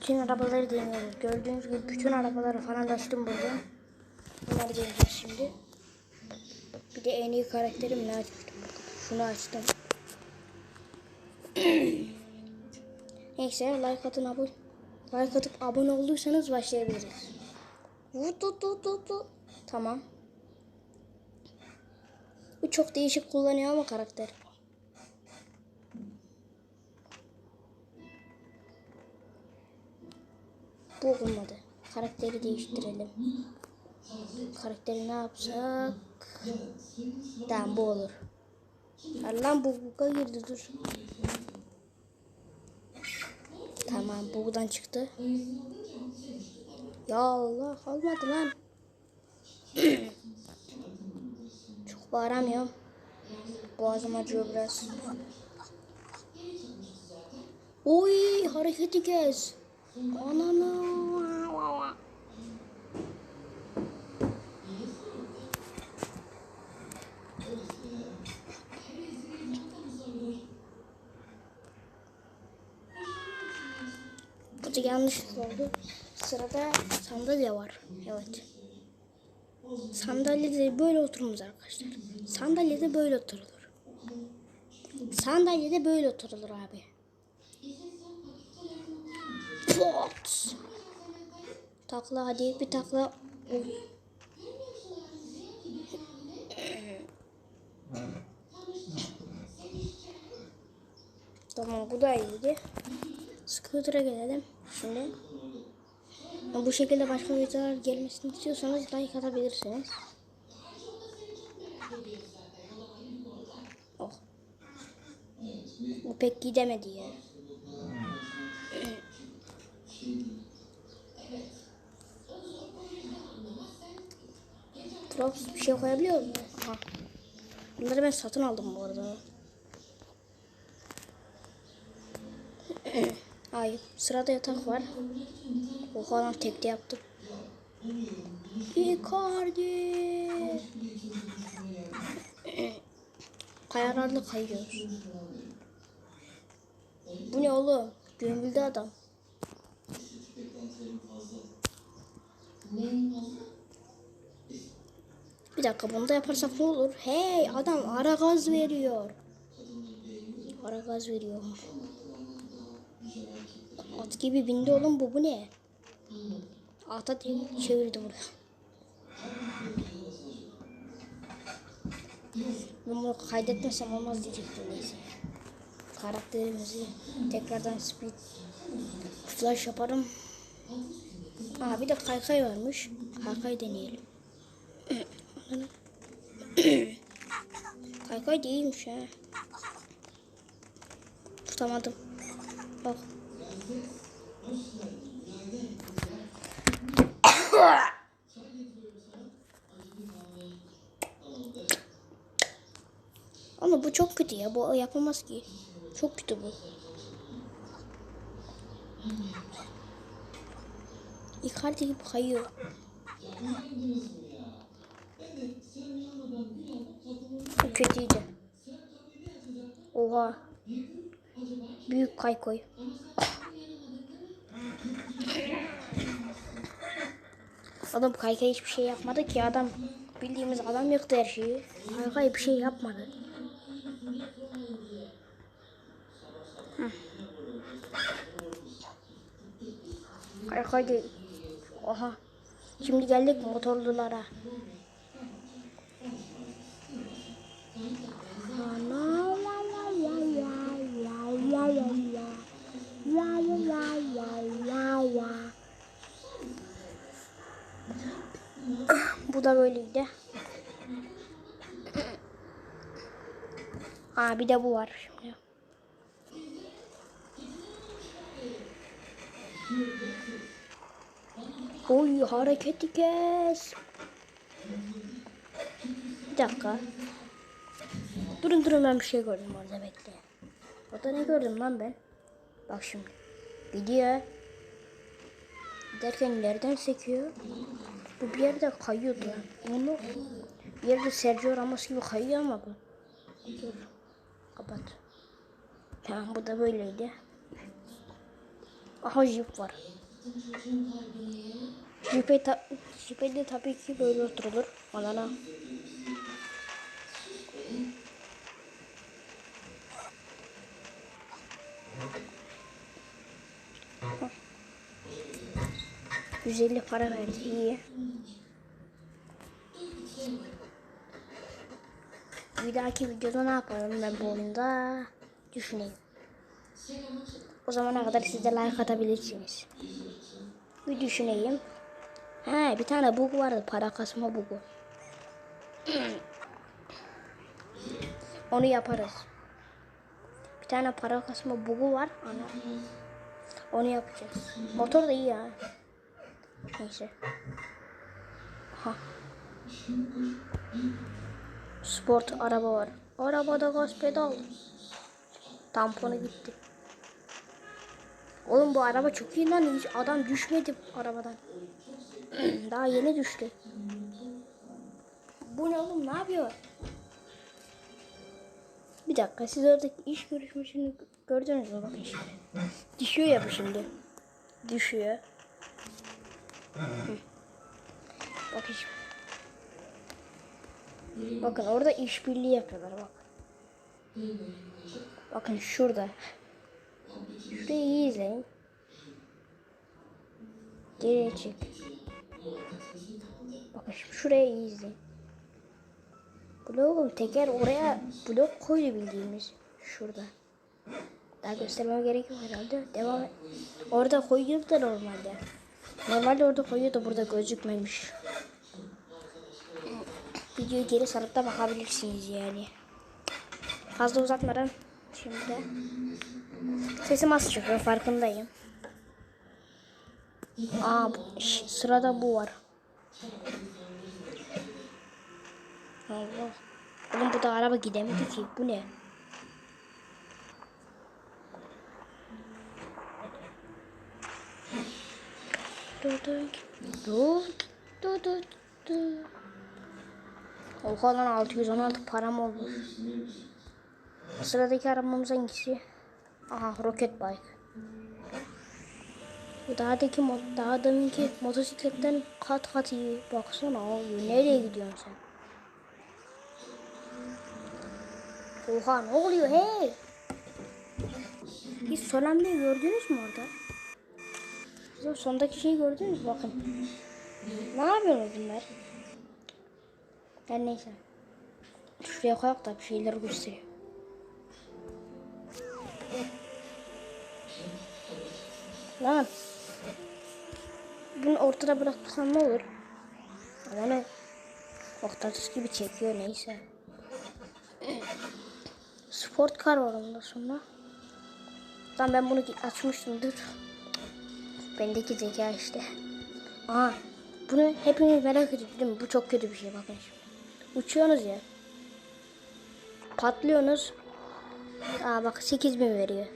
bütün arabaları deniyoruz. Gördüğünüz gibi bütün arabaları falan açtım buradan. Bunları deneyeceğiz şimdi. Bir de en iyi karakterim ne açmıştım. Şunu açtım. Neyse like atın abone. Like atıp abone olduysanız başlayabiliriz. Tamam. Bu çok değişik kullanıyor ama karakter. Bu olmadı. Karakteri değiştirelim. Karakteri ne yapsak? Tamam bu olur. Lan bu buga girdi dur. Tamam buradan çıktı. Ya Allah olmadı lan. Çok bağıramıyorum. Boğazım acıyor biraz. Oy hareketi kes. Ananı. Bu da yanlış oldu. Sırada sandalye var. Evet. Sandalyede böyle oturulmaz arkadaşlar. Sandalyede böyle oturulur. Sandalyede böyle oturulur abi. Pot. Takla hadi bir takla. Tamam bu da iyiydi. Scooter'a gelelim şimdi. Bu şekilde başka videolar gelmesini istiyorsanız like atabilirsiniz. Oh. Bu pek gidemedi ya. Props bir şey koyabiliyor mu? Aha. Bunları ben satın aldım bu arada. Hayır. Sırada yatak var. Oha lan tekte yaptım. Icardi. Kayalarla kayıyoruz. Bu ne oğlum? Gömüldü adam. Bir dakika bunu da yaparsak ne olur? Hey adam ara gaz veriyor. Ara gaz veriyor. At gibi bindi oğlum bu bu ne? Ata çevirdi buraya. Bunu kaydetmesem olmaz diyecektim neyse. Karakterimizi tekrardan speed flash yaparım. Aa bir de kaykay varmış. Kaykay deneyelim. kaykay değilmiş ha. Tutamadım. Bak. Ama bu çok kötü ya. Bu yapamaz ki. Çok kötü bu. Icardi gibi kayıyor. Bu kötüydü. Oha. Büyük kaykoy. Adam kaykay hiçbir şey yapmadı ki adam bildiğimiz adam yıktı her şeyi. Kaykay bir şey yapmadı. Kaykay değil. Oha. Şimdi geldik motorlulara. Bu da böyleydi. Aa bir de bu var şimdi. Oy hareketi kes. Bir dakika. Durun durun ben bir şey gördüm orada bekle. Orada ne gördüm lan ben? Bak şimdi. Gidiyor. Giderken ileriden sekiyor. Bu bir yerde kayıyordu. Bunu bir yerde Sergio Ramos gibi kayıyor ama bu. Kapat. Tamam bu da böyleydi. Aha jip var. Jipe, ta jipe de tabii ki böyle oturulur. Alana. Yüz elli para verdi. iyi. Bir dahaki videoda ne yapalım ben bu oyunda düşüneyim. O zamana kadar siz de like atabilirsiniz. Bir düşüneyim. He bir tane bug vardı para kasma bugu. Onu yaparız. Bir tane para kasma bugu var. Ana. Onu yapacağız. Motor da iyi ya. Neyse. Ha. Sport araba var. Arabada gaz pedal. Tamponu gitti. Oğlum bu araba çok iyi lan. Hiç adam düşmedi arabadan. Daha yeni düştü. Bu ne oğlum ne yapıyor? Bir dakika siz oradaki iş görüşmesini gördünüz mü? Bakın şimdi. Düşüyor ya bu şimdi. Düşüyor. Bakın şimdi. Bakın orada işbirliği yapıyorlar bak. Bakın şurada. Şurayı izleyin. Geriye çek. Bakın şimdi şuraya izleyin. Bloğum teker oraya blok koydu bildiğimiz. Şurada. Daha göstermeme gerek yok herhalde. Devam et. Orada koyuyor da normalde. Normalde orada koyuyor da burada gözükmemiş. Videoyu geri sarıp da bakabilirsiniz yani. Fazla uzatmadan şimdi sesim az çıkıyor farkındayım. Aa bu- ş- sırada bu var. Allah. Oğlum bu da araba gidemedi ki. Bu ne? Dur dur. Dur. Dur dur dur. Oha lan 616 param oldu. Sıradaki arabamız hangisi? Aha roket bike. Bu dağdaki mod, dağdaki motosikletten kat kat iyi. Baksana abi nereye gidiyorsun sen? Oha ne oluyor hey? Hiç son hamleyi gördünüz mü orada? Siz sondaki şeyi gördünüz mü? Bakın. Ne yapıyorsunuz bunlar? Her neyse. Şuraya koyak da bir şeyler göstereyim. Lan. Bunu ortada bıraksam ne olur? Yani mıknatıs gibi çekiyor neyse. Sport kar var ondan sonra. Lan ben bunu açmıştım dur. Bendeki zeka işte. Aa, bunu hepiniz merak ediyorsunuz değil mi? Bu çok kötü bir şey bakın şimdi. Uçuyorsunuz ya. Patlıyorsunuz. Aa bak 8000 veriyor.